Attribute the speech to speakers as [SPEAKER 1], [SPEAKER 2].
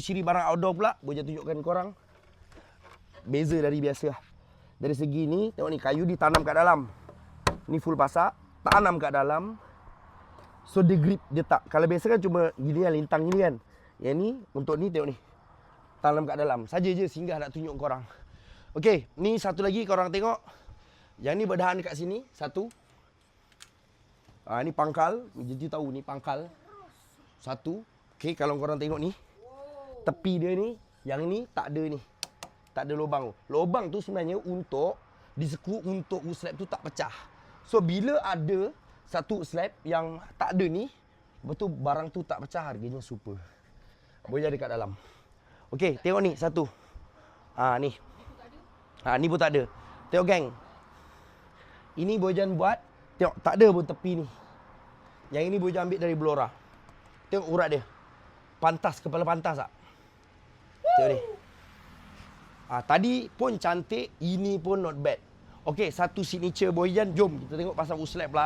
[SPEAKER 1] ciri barang outdoor pula, boleh tunjukkan korang. Beza dari biasa. Dari segi ni, tengok ni kayu ditanam kat dalam. Ni full pasak, tanam kat dalam. So dia grip, dia tak. Kalau biasa kan cuma gini kan, lintang gini kan. Yang ni, untuk ni tengok ni. Tanam kat dalam. Saja je singgah nak tunjuk korang. Okey, ni satu lagi korang tengok. Yang ni berdahan dekat sini, satu. Ah ni pangkal, jadi tahu ni pangkal. Satu. Okey, kalau korang tengok ni. Tepi dia ni, yang ni tak ada ni. Tak ada lubang. Lubang tu sebenarnya untuk disekut untuk slab tu tak pecah. So bila ada satu slab yang tak ada ni, betul barang tu tak pecah harganya super. Boleh ada kat dalam. Okey, tengok ni satu. Ah ni. Ha ni pun tak ada. Tengok gang. Ini Bojan buat. Tengok tak ada pun tepi ni. Yang ini Bojan ambil dari Blora. Tengok urat dia. Pantas kepala pantas tak? Tengok ni. Ah tadi pun cantik, ini pun not bad. Okey, satu signature Boyan. Jom kita tengok pasal uslap pula.